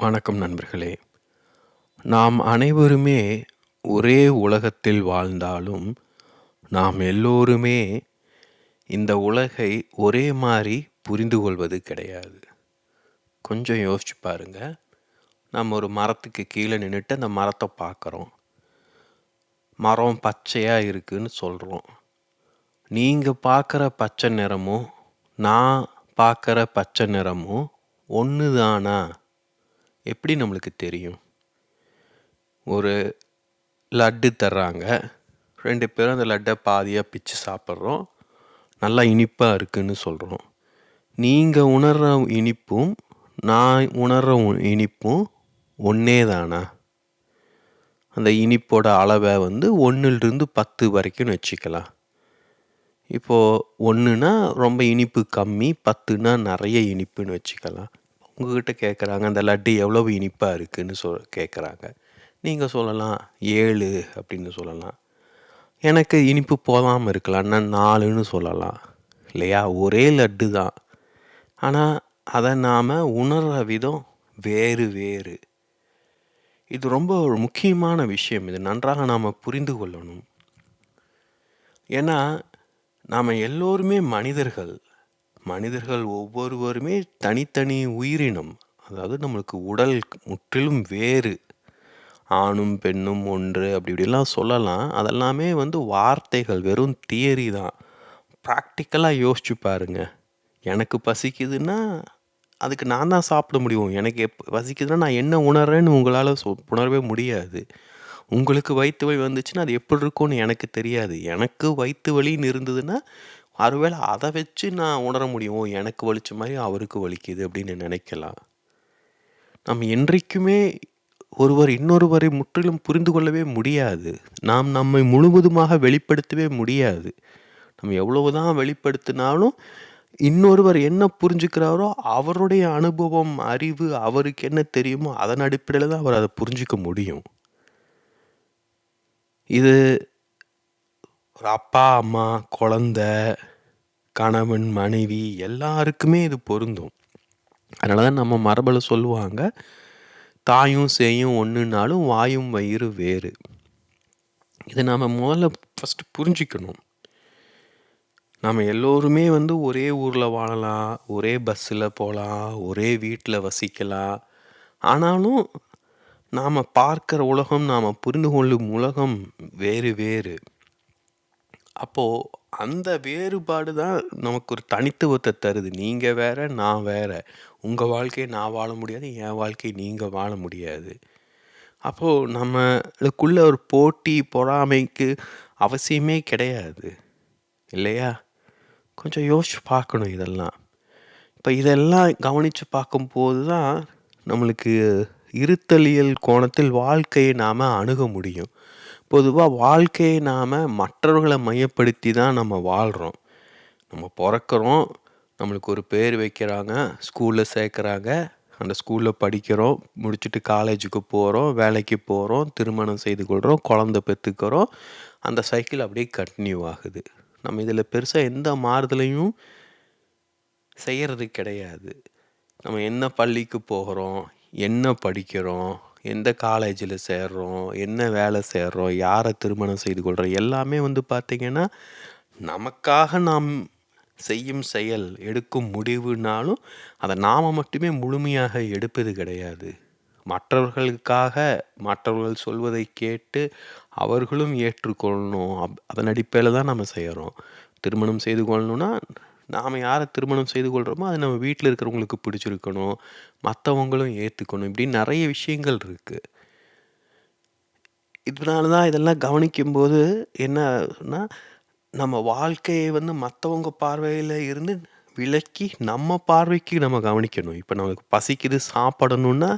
வணக்கம் நண்பர்களே. நாம் அனைவருமே ஒரே உலகத்தில் வாழ்ந்தாலும் நாம் எல்லோருமே இந்த உலகை ஒரே மாதிரி புரிந்து கொள்வது கிடையாது. கொஞ்சம் யோசிச்சு பாருங்க. நம்ம ஒரு மரத்துக்கு கீழே நின்றுட்டு அந்த மரத்தை பார்க்குறோம். மரம் பச்சையாக இருக்குன்னு சொல்கிறோம் நீங்கள் பார்க்குற பச்சை நிறமும் நான் பார்க்குற பச்சை நிறமும் ஒன்று தானா எப்படி நம்மளுக்கு தெரியும்? ஒரு லட்டு தர்றாங்க. ரெண்டு பேரும் அந்த லட்டை பாதியாக பிச்சு சாப்பிட்றோம். நல்லா இனிப்பாக இருக்குன்னு சொல்கிறோம் நீங்கள் உணர்கிற இனிப்பும் நான் உணர்கிற இனிப்பும் ஒன்றே தானா? அந்த இனிப்போட அளவை வந்து ஒன்றுலேருந்து பத்து வரைக்கும் வச்சுக்கலாம். இப்போது ஒன்றுனா ரொம்ப இனிப்பு கம்மி பத்துனா நிறைய இனிப்புன்னு வச்சுக்கலாம். உங்ககிட்ட கேட்குறாங்க அந்த லட்டு எவ்வளவு இனிப்பாக இருக்குதுன்னு சொல் கேட்குறாங்க. நீங்கள் சொல்லலாம் ஏழு அப்படின்னு சொல்லலாம். எனக்கு இனிப்பு போதாமல் இருக்கலாம் நான் நாலுன்னு சொல்லலாம் இல்லையா? ஒரே லட்டு தான். ஆனால் அதை நாம் உணர்கிற விதம் வேறு வேறு. இது ரொம்ப ஒரு முக்கியமான விஷயம். இது நன்றாக நாம் புரிந்து கொள்ளணும். ஏன்னா நாம் எல்லோருமே மனிதர்கள். மனிதர்கள் ஒவ்வொருவருமே தனித்தனி உயிரினம். அதாவது நம்மளுக்கு உடல் முற்றிலும் வேறு. ஆணும் பெண்ணும் ஒன்று அப்படி இப்படிலாம் சொல்லலாம். அதெல்லாமே வந்து வார்த்தைகள் வெறும் தியரி தான். ப்ராக்டிக்கலாக யோசிச்சு பாருங்க. எனக்கு பசிக்குதுன்னா அதுக்கு நான் தான் சாப்பிட முடியும். எனக்கு எப் பசிக்குதுன்னா நான் என்ன உணர்றேன்னு உங்களால் சொ உணரவே முடியாது. உங்களுக்கு வயிற்று வலி வந்துச்சுன்னா அது எப்படி இருக்கும்னு எனக்கு தெரியாது. எனக்கு வயிற்று வலின்னு இருந்ததுன்னா ஒருவேளை அதை வச்சு நான் உணர முடியும்? "ஓ, எனக்கு வலிச்ச மாதிரி அவருக்கு வலிக்குது அப்படின்னு நினைக்கலாம். நம் என்றைக்குமே ஒருவர் இன்னொருவரை முற்றிலும் புரிந்து கொள்ளவே முடியாது. நாம் நம்மை முழுவதுமாக வெளிப்படுத்தவே முடியாது. நம்ம எவ்வளவுதான் வெளிப்படுத்தினாலும் இன்னொருவர் என்ன புரிஞ்சுக்கிறாரோ அவருடைய அனுபவம் அறிவு அவருக்கு என்ன தெரியுமோ அதன் அடிப்படையில் தான் அவர் அதை புரிஞ்சுக்க முடியும். இது ஒரு அப்பா அம்மா குழந்த கணவன் மனைவி எல்லாருக்குமே இது பொருந்தும். அதனால தான் நம்ம மரபில் சொல்லுவாங்க தாயும் சேயும் ஒன்றுனாலும் வாயும் வயிறு வேறு. இதை நாம் முதல்ல ஃபஸ்ட்டு புரிஞ்சுக்கணும். நாம் எல்லோருமே வந்து ஒரே ஊரில் வாழலாம் ஒரே பஸ்ஸில் போகலாம் ஒரே வீட்டில் வசிக்கலாம். ஆனாலும் நாம் பார்க்குற உலகம் நாம் புரிந்து கொள்ளும் உலகம் வேறு வேறு. அப்போது அந்த வேறுபாடு தான் நமக்கு ஒரு தனித்துவத்தை தருது. நீங்கள் வேற நான் வேற. உங்கள் வாழ்க்கையை நான் வாழ முடியாது என் வாழ்க்கையை நீங்கள் வாழ முடியாது. அப்போது நம்மளுக்குள்ள ஒரு போட்டி பொறாமைக்கு அவசியமே கிடையாது. இல்லையா? கொஞ்சம் யோசிச்சு பார்க்கணும் இதெல்லாம். இப்போ இதெல்லாம் கவனித்து பார்க்கும்போது தான் நம்மளுக்கு இருத்தலியல் கோணத்தில் வாழ்க்கையை நாம் அணுக முடியும். பொதுவாக வாழ்க்கையை நாம் மற்றவர்களை மையப்படுத்தி தான் நம்ம வாழ்கிறோம் நம்ம பிறக்கிறோம் நம்மளுக்கு ஒரு பேர் வைக்கிறாங்க ஸ்கூலில் சேர்க்குறாங்க அந்த ஸ்கூலில் படிக்கிறோம் முடிச்சுட்டு காலேஜுக்கு போகிறோம் வேலைக்கு போகிறோம் திருமணம் செய்து கொள்கிறோம் குழந்த பெற்றுக்கிறோம் அந்த சைக்கிள் அப்படியே கண்டினியூ ஆகுது. நம்ம இதில் பெருசாக எந்த மாறுதலையும் செய்கிறது கிடையாது. நம்ம என்ன பள்ளிக்கு போகிறோம் என்ன படிக்கிறோம் எந்த காலேஜில் சேர்றோம் என்ன வேலை செய்கிறோம் யாரை திருமணம் செய்து கொள்கிறோம் எல்லாமே வந்து பார்த்திங்கன்னா நமக்காக நாம் செய்யும் செயல் எடுக்கும் முடிவுனாலும் அதை நாம் மட்டுமே முழுமையாக எடுப்பது கிடையாது. மற்றவர்களுக்காக மற்றவர்கள் சொல்வதை கேட்டு அவர்களும் ஏற்றுக்கொள்ளணும். அப் அதன் அடிப்படையில் தான் நம்ம செய்கிறோம் திருமணம் செய்து கொள்ளணும்னா நாம் யாரை திருமணம் செய்து கொள்கிறோமோ அது நம்ம வீட்டில் இருக்கிறவங்களுக்கு பிடிச்சிருக்கணும். மற்றவங்களும் ஏற்றுக்கணும் இப்படி நிறைய விஷயங்கள் இருக்குது இதனால தான் இதெல்லாம் கவனிக்கும்போது என்னன்னா நம்ம வாழ்க்கையை வந்து மற்றவங்க பார்வையில் இருந்து விலக்கி நம்ம பார்வைக்கு நம்ம கவனிக்கணும். இப்போ நமக்கு பசிக்குது சாப்பிடணுன்னா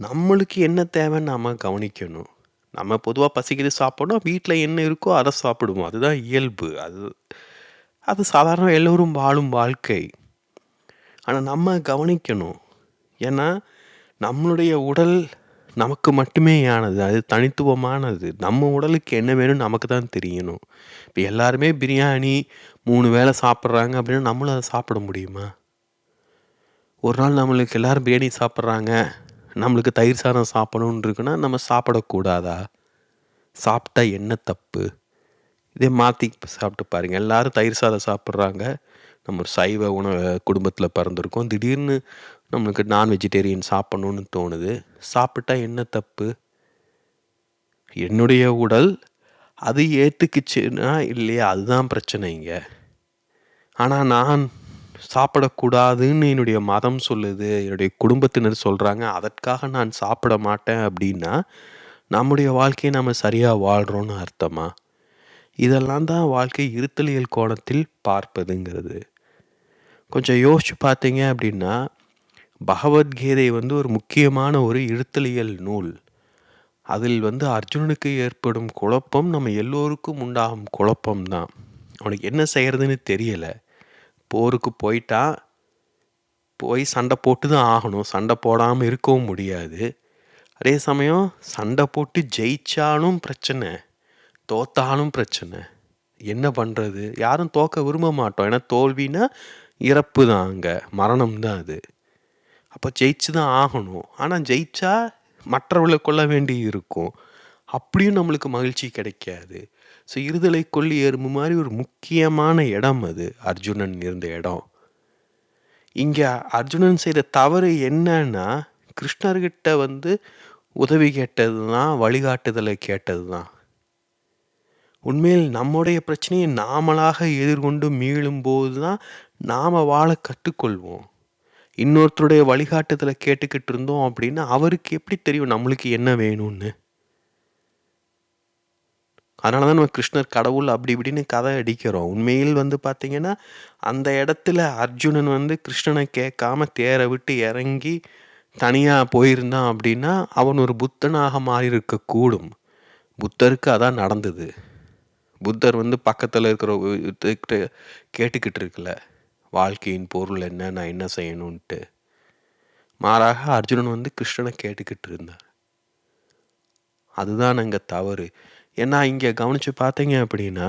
நம்மளுக்கு என்ன தேவைன்னு நம்ம கவனிக்கணும். நம்ம பொதுவாக பசிக்குது சாப்பிடணும். வீட்டில் என்ன இருக்கோ அதை சாப்பிடுவோம். அதுதான் இயல்பு. அது அது சாதாரண எல்லோரும் வாழும் வாழ்க்கை. ஆனால் நம்ம கவனிக்கணும். ஏன்னா நம்மளுடைய உடல் நமக்கு மட்டுமே ஆனது அது தனித்துவமானது. நம்ம உடலுக்கு என்ன வேணும்னு நமக்கு தான் தெரியணும். இப்போ எல்லாருமே பிரியாணி மூணு வேளை சாப்பிட்றாங்க அப்படின்னா நம்மளும் அதை சாப்பிட முடியுமா? ஒரு நாள் நம்மளுக்கு எல்லாரும் பிரியாணி சாப்பிட்றாங்க நம்மளுக்கு தயிர் சாதம் சாப்பிடணுன்னு இருக்குன்னா நம்ம சாப்பிடக்கூடாதா? சாப்பிட்டா என்ன தப்பு? இதே மாற்றி சாப்பிட்டு பாருங்கள் எல்லோரும் தயிர் சாதம் சாப்பிட்றாங்க. நம்ம ஒரு சைவ உணவு குடும்பத்தில் பிறந்திருக்கோம். திடீர்னு நம்மளுக்கு நான் வெஜிடேரியன் சாப்பிட்ணுன்னு தோணுது. சாப்பிட்டா என்ன தப்பு? என்னுடைய உடல் அது ஏற்றுக்குச்சுன்னா இல்லையா? அதுதான் பிரச்சனைங்க ஆனால் நான் சாப்பிடக்கூடாதுன்னு என்னுடைய மதம் சொல்லுது என்னுடைய குடும்பத்தினர் சொல்கிறாங்க அதற்காக நான் சாப்பிட மாட்டேன் அப்படின்னா நம்முடைய வாழ்க்கையை நம்ம சரியாக வாழ்கிறோன்னு அர்த்தமாக இதெல்லாம் தான் வாழ்க்கை இருத்தலியல் கோணத்தில் பார்ப்பதுங்கிறது. கொஞ்சம் யோசிச்சு பார்த்தீங்க அப்படின்னா பகவத்கீதை வந்து ஒரு முக்கியமான ஒரு இருத்தலியல் நூல். அதில் வந்து அர்ஜுனனுக்கு ஏற்படும் குழப்பம் நம்ம எல்லோருக்கும் உண்டாகும் குழப்பம்தான் அவனுக்கு என்ன செய்கிறதுன்னு தெரியலை. போருக்கு போயிட்டான் போய் சண்டை போட்டு தான் ஆகணும். சண்டை போடாமல் இருக்கவும் முடியாது. அதே சமயம் சண்டை போட்டு ஜெயிச்சாலும் பிரச்சனை. தோத்தாலும் பிரச்சனை. என்ன பண்ணுறது யாரும் தோக்க விரும்ப மாட்டோம். ஏன்னா தோல்வினா இறப்பு தான் அங்கே. மரணம் தான் அது. அப்போ ஜெயிச்சு தான் ஆகணும். ஆனால் ஜெயிச்சா மற்றவர்களை கொள்ள வேண்டி இருக்கும். அப்படியும் நம்மளுக்கு மகிழ்ச்சி கிடைக்காது. ஸோ இருதலை கொல்லி எறும்பு மாதிரி ஒரு முக்கியமான இடம் அது. அர்ஜுனன் இருந்த இடம். இங்கே அர்ஜுனன் செய்த தவறு என்னன்னா கிருஷ்ணர்கிட்ட வந்து உதவி கேட்டது தான் வழிகாட்டுதலை கேட்டது தான் உண்மையில் நம்முடைய பிரச்சனையை நாமளாக எதிர்கொண்டு மீளும்போது தான் நாம் வாழ கற்றுக்கொள்வோம். இன்னொருத்தருடைய வழிகாட்டுதலை கேட்டுக்கிட்டு இருந்தோம் அப்படின்னா அவருக்கு எப்படி தெரியும் நம்மளுக்கு என்ன வேணும்னு? அதனால தான் நம்ம கிருஷ்ணர் கடவுள் அப்படி இப்படின்னு கதை அடிக்கிறோம். உண்மையில் வந்து பார்த்திங்கன்னா அந்த இடத்துல அர்ஜுனன் வந்து கிருஷ்ணனை கேட்காம தேரை விட்டு இறங்கி தனியாக போயிருந்தான் அப்படின்னா அவன் ஒரு புத்தனாக மாறி இருக்கக்கூடும் புத்தருக்கு அதான் நடந்தது. புத்தர் வந்து பக்கத்தில் இருக்கிற கேட்டுக்கிட்டு இருக்குல்ல வாழ்க்கையின் பொருள் என்ன? நான் என்ன செய்யணுன்ட்டு மாறாக அர்ஜுனன் வந்து கிருஷ்ணனை கேட்டுக்கிட்டு இருந்தார். அதுதான் அங்கே தவறு. ஏன்னா இங்கே கவனித்து பார்த்தீங்க அப்படின்னா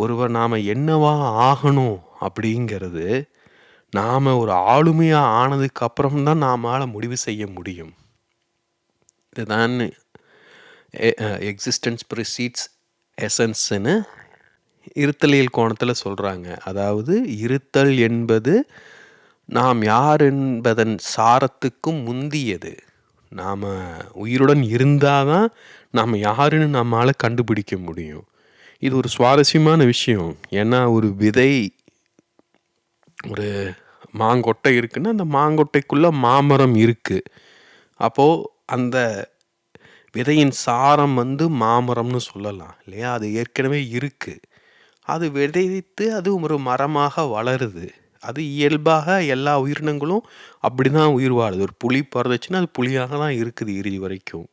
ஒருவர் நாம் என்னவா ஆகணும் அப்படிங்கிறது நாம் ஒரு ஆளுமையாக ஆனதுக்கு அப்புறம் தான் நாமால் முடிவு செய்ய முடியும். இதுதான் எக்ஸிஸ்டன்ஸ் ப்ரிசீட்ஸ் எசன்ஸ்னு இருத்தலியல் கோணத்தில் சொல்கிறாங்க அதாவது இருத்தல் என்பது நாம் யார் என்பதன் சாரத்துக்கும் முந்தியது. நாம் உயிருடன் இருந்தால் தான் நாம் யாருன்னு நம்மளால் கண்டுபிடிக்க முடியும். இது ஒரு சுவாரஸ்யமான விஷயம். ஏன்னா ஒரு விதை ஒரு மாங்கொட்டை இருக்குன்னா அந்த மாங்கொட்டைக்குள்ளே மாமரம் இருக்குது அப்போது அந்த விதையின் சாரம் வந்து மாமரம்னு சொல்லலாம் இல்லையா? அது ஏற்கனவே இருக்குது அது விதைத்து அது ஒரு மரமாக வளருது. அது இயல்பாக எல்லா உயிரினங்களும் அப்படி தான் உயிர் வாழுது. ஒரு புலி பிறந்துச்சுன்னா அது புலியாக தான் இருக்குது இறுதி வரைக்கும்.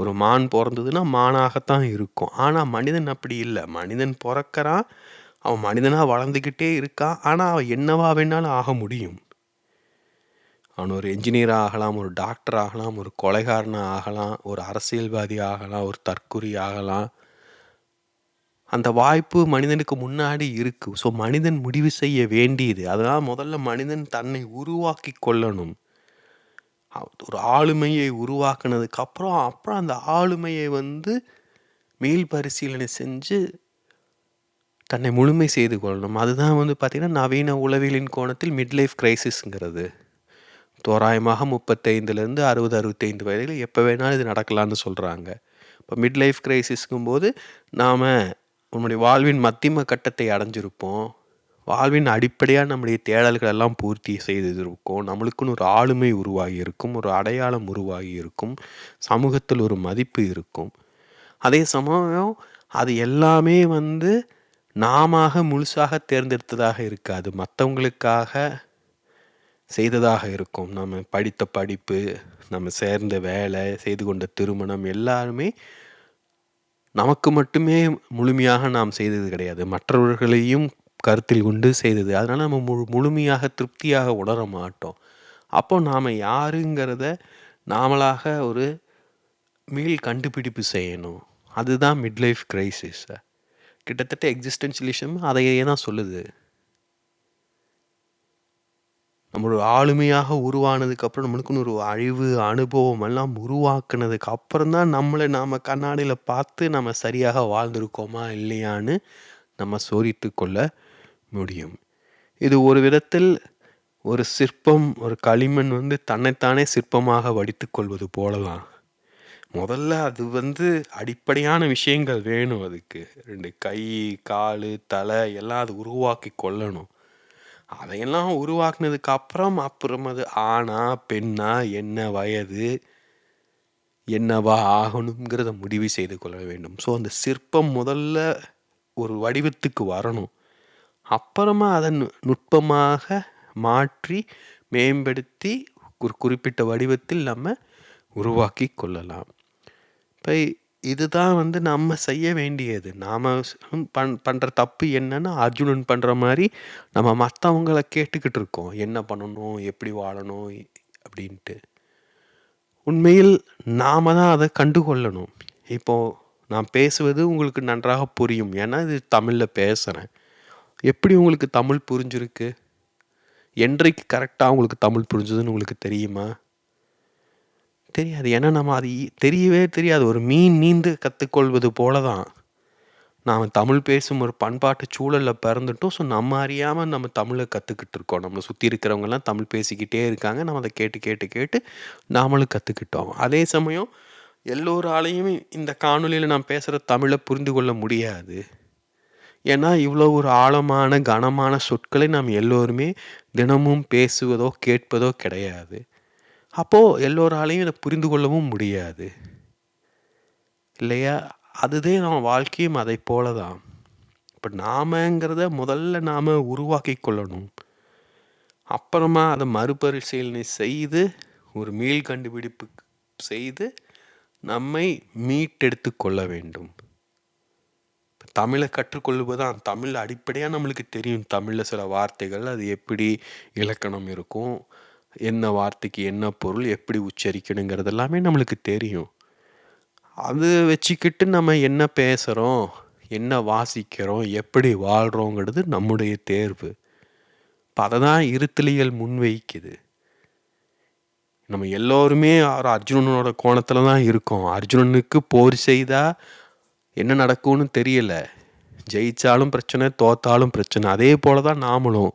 ஒரு மான் பிறந்ததுன்னா மானாகத்தான் இருக்கும். ஆனால் மனிதன் அப்படி இல்லை. மனிதன் பிறக்கிறான் அவன் மனிதனாக வளர்ந்துக்கிட்டே இருக்கான். ஆனால் அவன் என்னவா வேணாலும் ஆக முடியும். அவன் ஒரு என்ஜினியர் ஆகலாம் ஒரு டாக்டர் ஆகலாம் ஒரு கொலைகாரனாக ஆகலாம் ஒரு அரசியல்வாதி ஆகலாம் ஒரு தற்குறி ஆகலாம். அந்த வாய்ப்பு மனிதனுக்கு முன்னாடி இருக்குது ஸோ மனிதன் முடிவு செய்ய வேண்டியது. அதனால் முதல்ல மனிதன் தன்னை உருவாக்கி கொள்ளணும். ஒரு ஆளுமையை உருவாக்குனதுக்கு அப்புறம் அப்புறம் அந்த ஆளுமையை வந்து மேல் பரிசீலனை செஞ்சு தன்னை முழுமை செய்து கொள்ளணும். அதுதான் வந்து பார்த்திங்கன்னா நவீன உளவியலின் கோணத்தில் மிட் லைஃப் கிரைசிஸ்ங்கிறது தோராயமாக முப்பத்தைந்துலேருந்து அறுபது அறுபத்தைந்து வயதில் எப்போ வேணாலும் இது நடக்கலான்னு சொல்கிறாங்க இப்போ மிட் லைஃப் கிரைசிஸ்ங்கும்போது நாம் நம்முடைய வாழ்வின் மத்திம கட்டத்தை அடைஞ்சிருப்போம். வாழ்வின் அடிப்படையாக நம்முடைய தேடல்கள் எல்லாம் பூர்த்தி செய்திருக்கும். நம்மளுக்குன்னு ஒரு ஆளுமை உருவாகி இருக்கும் ஒரு அடையாளம் உருவாகி இருக்கும். சமூகத்தில் ஒரு மதிப்பு இருக்கும். அதே சமயம் அது எல்லாமே வந்து நாம முழுசாக தேர்ந்தெடுத்ததாக இருக்காது. மற்றவங்களுக்காக செய்ததாக இருக்கும். நம்ம படித்த படிப்பு நம்ம சேர்ந்த வேலை செய்து கொண்ட திருமணம் எல்லாருமே நமக்கு மட்டுமே முழுமையாக நாம் செய்தது கிடையாது. மற்றவர்களையும் கருத்தில் கொண்டு செய்தது. அதனால் நம்ம முழு முழுமையாக திருப்தியாக உணர மாட்டோம். அப்போ நாம் யாருங்கிறத நாமளாக ஒரு மீள் கண்டுபிடிப்பு செய்யணும். அதுதான் மிட் லைஃப் கிரைசிஸ் கிட்டத்தட்ட எக்ஸிஸ்டன்ஷியலிசம் அதையே தான் சொல்லுது. நம்ம ஆளுமையாக உருவானதுக்கப்புறம் நம்மளுக்குன்னு ஒரு அறிவு அனுபவம் எல்லாம் உருவாக்குனதுக்கு அப்புறம் தான் நம்மளை நாம் கண்ணாடியில் பார்த்து நம்ம சரியாக வாழ்ந்திருக்கோமா இல்லையான்னு நம்ம சோதித்து கொள்ள முடியும். இது ஒரு விதத்தில் ஒரு சிற்பம் ஒரு களிமண் வந்து தன்னைத்தானே சிற்பமாக வடித்து கொள்வது போல தான் முதல்ல அது வந்து அடிப்படையான விஷயங்கள் வேணும் அதுக்கு. ரெண்டு கை கால் தலை எல்லாம் அது உருவாக்கி கொள்ளணும். அதையெல்லாம் உருவாக்குனதுக்கு அப்புறம் அப்புறம் அது ஆணா பெண்ணா என்ன வயது என்னவா ஆகணுங்கிறத முடிவு செய்து கொள்ள வேண்டும். ஸோ அந்த சிற்பம் முதல்ல ஒரு வடிவத்துக்கு வரணும். அப்புறமா அதை நுட்பமாக மாற்றி மேம்படுத்தி ஒரு குறிப்பிட்ட வடிவத்தில் நம்ம உருவாக்கி கொள்ளலாம். இப்போ இதுதான் வந்து நம்ம செய்ய வேண்டியது. நாம் பண் பண்ணுற தப்பு என்னன்னா அர்ஜுனன் பண்ணுற மாதிரி நம்ம மற்றவங்கள கேட்டுக்கிட்டு இருக்கோம். என்ன பண்ணணும்? எப்படி வாழணும்? அப்படின்ட்டு. உண்மையில் நாம் தான் அதை கண்டுகொள்ளணும். இப்போது நான் பேசுவது உங்களுக்கு நன்றாக புரியும். ஏன்னா இது தமிழில் பேசுகிறேன் எப்படி உங்களுக்கு தமிழ் புரிஞ்சிருக்கு? என்றைக்கு கரெக்டாக உங்களுக்கு தமிழ் புரிஞ்சுதுன்னு உங்களுக்கு தெரியுமா? தெரியாது. ஏன்னா நம்ம அது தெரியவே தெரியாது. ஒரு மீன் நீந்து கற்றுக்கொள்வது போல தான் நாம் தமிழ் பேசும் ஒரு பண்பாட்டு சூழலில் பிறந்துட்டோம். ஸோ நம்ம அறியாமல் நம்ம தமிழை கற்றுக்கிட்டு இருக்கோம். நம்மளை சுற்றி இருக்கிறவங்கெல்லாம் தமிழ் பேசிக்கிட்டே இருக்காங்க. நம்ம அதை கேட்டு கேட்டு கேட்டு நாமளும் கற்றுக்கிட்டோம் அதே சமயம் எல்லோராலையும் இந்த காணொலியில் நான் பேசுகிற தமிழை புரிந்து கொள்ள முடியாது. ஏன்னா இவ்வளோ ஒரு ஆழமான கனமான சொற்களை நாம் எல்லோருமே தினமும் பேசுவதோ கேட்பதோ கிடையாது. அப்போது எல்லோராலையும் இதை புரிந்து கொள்ளவும் முடியாது. இல்லையா? அதுதே நம்ம வாழ்க்கையும் அதை போல தான் இப்போ நாமங்கிறத முதல்ல நாம் உருவாக்கி கொள்ளணும். அப்புறமா அதை மறுபரிசீலனை செய்து ஒரு மீள் கண்டுபிடிப்பு செய்து நம்மை மீட்டெடுத்து கொள்ள வேண்டும். தமிழை கற்றுக்கொள்வது தான் தமிழ் அடிப்படையாக நம்மளுக்கு தெரியும். தமிழில் சில வார்த்தைகள் அது எப்படி இலக்கணம் இருக்கும் என்ன வார்த்தைக்கு என்ன பொருள் எப்படி உச்சரிக்கணுங்கிறது எல்லாமே நம்மளுக்கு தெரியும். அது வச்சுக்கிட்டு நம்ம என்ன பேசுகிறோம் என்ன வாசிக்கிறோம் எப்படி வாழ்கிறோங்கிறது நம்முடைய தேர்வு. இப்போ அதை தான் இருத்தலியல் முன்வைக்குது. நம்ம எல்லோருமே அர்ஜுனனோட கோணத்தில் தான் இருக்கோம். அர்ஜுனனுக்கு போர் செய்தால் என்ன நடக்கும்னு தெரியல. ஜெயித்தாலும் பிரச்சனை தோத்தாலும் பிரச்சனை. அதே போல் தான் நாமளும்.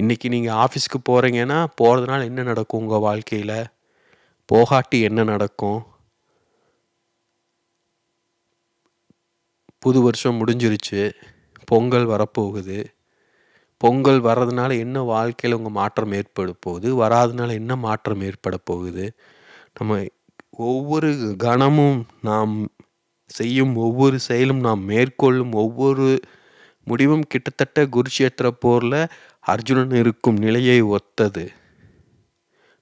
இன்றைக்கி நீங்கள் ஆஃபீஸ்க்கு போகிறீங்கன்னா போகிறதுனால என்ன நடக்கும் உங்கள் வாழ்க்கையில்? போகாட்டி என்ன நடக்கும்? புது வருஷம் முடிஞ்சிருச்சு பொங்கல் வரப்போகுது. பொங்கல் வர்றதுனால என்ன வாழ்க்கையில் உங்கள் மாற்றம் ஏற்பட போகுது? வராதனால என்ன மாற்றம் ஏற்பட போகுது? நம்ம ஒவ்வொரு கணமும் நாம் செய்யும் ஒவ்வொரு செயலும் நாம் மேற்கொள்ளும் ஒவ்வொரு முடிவும் கிட்டத்தட்ட குருஷேத்திர போரில் அர்ஜுனன் இருக்கும் நிலையை ஒத்தது.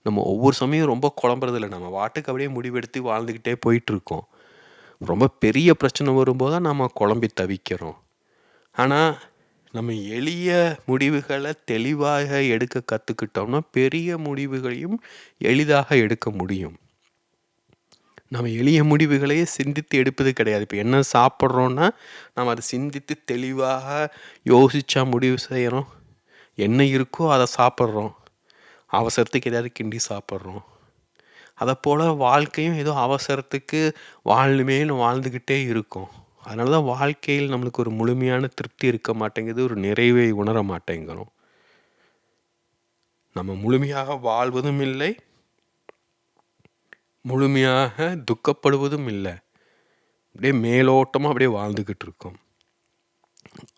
நம்ம ஒவ்வொரு சமயம் ரொம்ப குழம்புறதில்ல. நம்ம வாட்டுக்கு அப்படியே முடிவெடுத்து வாழ்ந்துக்கிட்டே போயிட்டுருக்கோம். ரொம்ப பெரிய பிரச்சனை வரும்போது தான் நம்ம குழம்பி தவிக்கிறோம். ஆனால் நம்ம எளிய முடிவுகளை தெளிவாக எடுக்க கற்றுக்கிட்டோம்னா பெரிய முடிவுகளையும் எளிதாக எடுக்க முடியும். நம்ம எளிய முடிவுகளையே சிந்தித்து எடுப்பது கிடையாது. இப்போ என்ன சாப்பிட்றோன்னா நம்ம அதை சிந்தித்து தெளிவாக யோசித்தா முடிவு செய்கிறோம் என்ன இருக்கோ அதை சாப்பிட்றோம். அவசரத்துக்கு ஏதாவது கிண்டி சாப்பிட்றோம். அதை போல் வாழ்க்கையும் ஏதோ அவசரத்துக்கு வாழ்னுமேனு வாழ்ந்துக்கிட்டே இருக்கும். அதனால தான் வாழ்க்கையில் நம்மளுக்கு ஒரு முழுமையான திருப்தி இருக்க மாட்டேங்குது ஒரு நிறைவை உணர மாட்டேங்கிறோம். நம்ம முழுமையாக வாழ்வதும் இல்லை முழுமையாக துக்கப்படுவதும் இல்லை. அப்படியே மேலோட்டமாக அப்படியே வாழ்ந்துக்கிட்டு இருக்கோம்.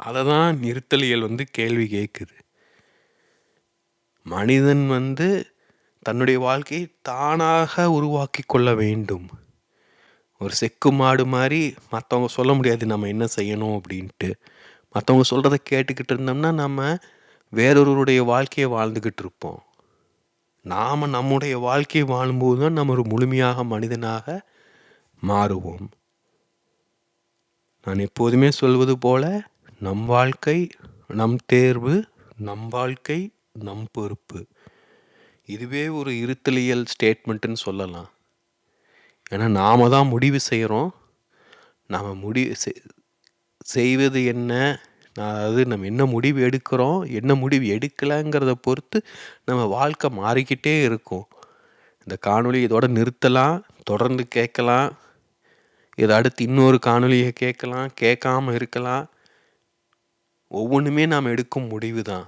அதை தான் நிறுத்தலியல் வந்து கேள்வி கேட்குது. மனிதன் வந்து தன்னுடைய வாழ்க்கையை தானாக உருவாக்கி கொள்ள வேண்டும். ஒரு செக்கு மாடு மாதிரி மற்றவங்க சொல்ல முடியாது நம்ம என்ன செய்யணும் அப்படின்ட்டு. மற்றவங்க சொல்கிறத கேட்டுக்கிட்டு இருந்தோம்னா நம்ம வேறொருவருடைய வாழ்க்கையை வாழ்ந்துக்கிட்டு இருப்போம். நாம் நம்முடைய வாழ்க்கையை வாழும்போது தான் நம்ம ஒரு முழுமையாக மனிதனாக மாறுவோம். நான் எப்போதுமே சொல்வது போல நம் வாழ்க்கை நம் தேர்வு நம் வாழ்க்கை நம் பொறுப்பு. இதுவே ஒரு இருத்தலியல் ஸ்டேட்மெண்ட்டுன்னு சொல்லலாம். ஏன்னா நாம் தான் முடிவு செய்கிறோம் நாம் முடிவு செய்வது என்ன அதாவது நம்ம என்ன முடிவு எடுக்கிறோம் என்ன முடிவு எடுக்கலைங்கிறத பொறுத்து நம்ம வாழ்க்கை மாறிக்கிட்டே இருக்கும். இந்த காணொலி இதோட நிறுத்தலாம் தொடர்ந்து கேட்கலாம். இதை அடுத்து இன்னொரு காணொலியை கேட்கலாம் கேட்காம இருக்கலாம். ஒவ்வொன்றுமே நாம் எடுக்கும் முடிவு தான்.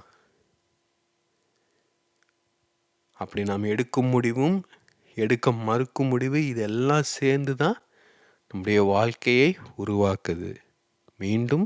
அப்படி நாம் எடுக்கும் முடிவும் எடுக்க மறுக்கும் முடிவு இதெல்லாம் சேர்ந்து தான் நம்முடைய வாழ்க்கையை உருவாக்குது. மீண்டும்